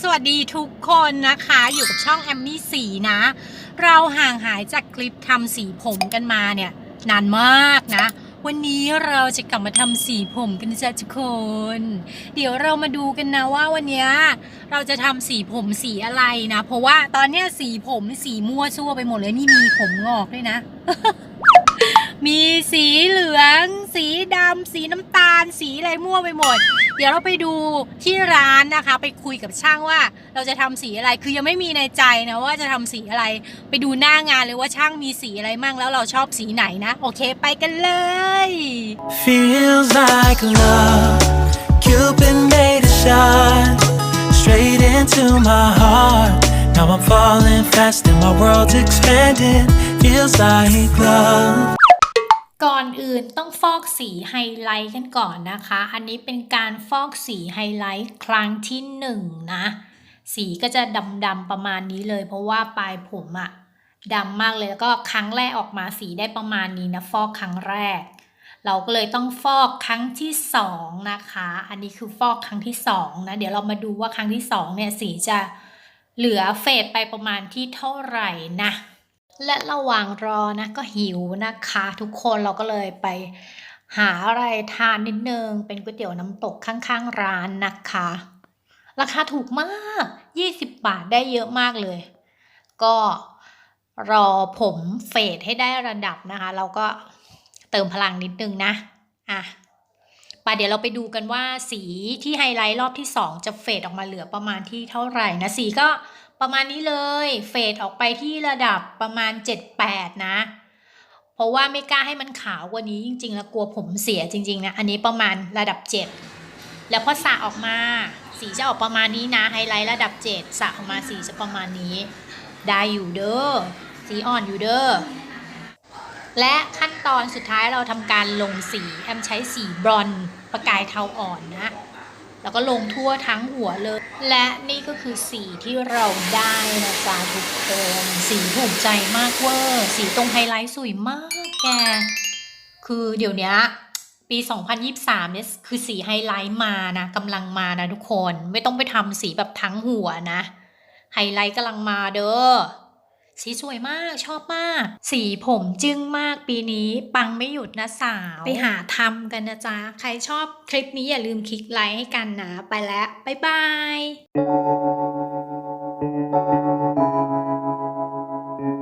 สวัสดีทุกคนนะคะ อยู่กับช่องแอมมี่สีนะ เราห่างหายจากคลิปทำสีผมกันมาเนี่ย นานมากนะ วันนี้เราจะกลับมาทำสีผมกันจ้ะทุกคน เดี๋ยวเรามาดูกันนะว่าวันนี้เราจะทำสีผมสีอะไรนะ เพราะว่าตอนนี้สีผมสีมั่วซั่วไปหมดเลยนี่มีผมงอกด้วยนะ มีสีเหลือง สีดำสีน้ำตาล สีอะไรมั่วไปหมด เดี๋ยวเราไปดูที่ร้านนะคะ ไปคุยกับช่างว่าเราจะทำสีอะไร คือยังไม่มีในใจนะว่าจะทำสีอะไร ไปดูหน้างานเลยว่าช่างมีสีอะไรมั่งแล้วเราชอบสีไหนนะ โอเคไปกันเลย Feels like love. Cupid made a shot straight into my heart. Now I'm falling fast and my world's expanding. Feels like love. อนอื่นต้องฟอกสีไฮไลท์กันก่อนนะคะ อันนี้เป็นการฟอกสีไฮไลท์ครั้งที่หนึ่งนะ สีก็จะดำๆประมาณนี้เลย เพราะว่าปลายผมอะดำมากเลยแล้วก็ครั้งแรกออกมาสีได้ประมาณนี้นะฟอกครั้งแรก เราก็เลยต้องฟอกครั้งที่สองนะคะ อันนี้คือฟอกครั้งที่สองนะเดี๋ยวเรามาดูว่าครั้งที่สองเนี่ยสีจะเหลือเฟดไปประมาณที่เท่าไหร่นะ และระหว่างรอนะก็หิวนะคะ ทุกคนเราก็เลยไปหาอะไรทานนิดนึง เป็นก๋วยเตี๋ยวน้ำตกข้างๆร้านนะคะ ราคาถูกมาก 20 บาทได้เยอะมากเลย ก็รอผมเฟดให้ได้ระดับนะคะเราก็เติมพลังนิดนึงนะอะไปเดี๋ยวเราไปดูกันว่าสีที่ไฮไลท์รอบที่ 2 จะเฟดออกมาเหลือประมาณที่เท่าไหร่นะสีก็ ประมาณนี้เลยเฟดออกไปที่ระดับประมาณ 7-8 นะ เพราะว่าไม่กล้าให้มันขาวกว่านี้จริง ๆ แล้วกลัวผมเสียจริง ๆ นะ อันนี้ประมาณระดับ 7 แล้วพอสระออกมาสีจะออกประมาณนี้นะไฮไลท์ระดับ 7สระออกมาสีจะประมาณนี้ ได้อยู่เด้อสีอ่อนอยู่เด้อและขั้นตอนสุดท้ายเราทำการลงสีแอมใช้สีบรอนประกายเทาอ่อนนะ แล้วก็ลงทั่วทั้งหัวเลย และนี่ก็คือสีที่เราได้นะจ๊ะทุกคนสีถูกใจมากเวอร์สีตรงไฮไลท์สวยมากแก คือเดี๋ยวนี้ปี 2023 เนี่ยคือสีไฮไลท์มานะกำลังมานะทุกคนไม่ต้องไปทำสีแบบทั้งหัวนะ ไฮไลท์กำลังมาเด้อ สีสวยมากชอบมาก สีผมจึ้งมากปีนี้ ปังไม่หยุดนะสาว ไปหาทำกันนะจ๊ะ ใครชอบคลิปนี้อย่าลืมคลิกไลค์ให้กันนะ ไปแล้ว บ๊ายบาย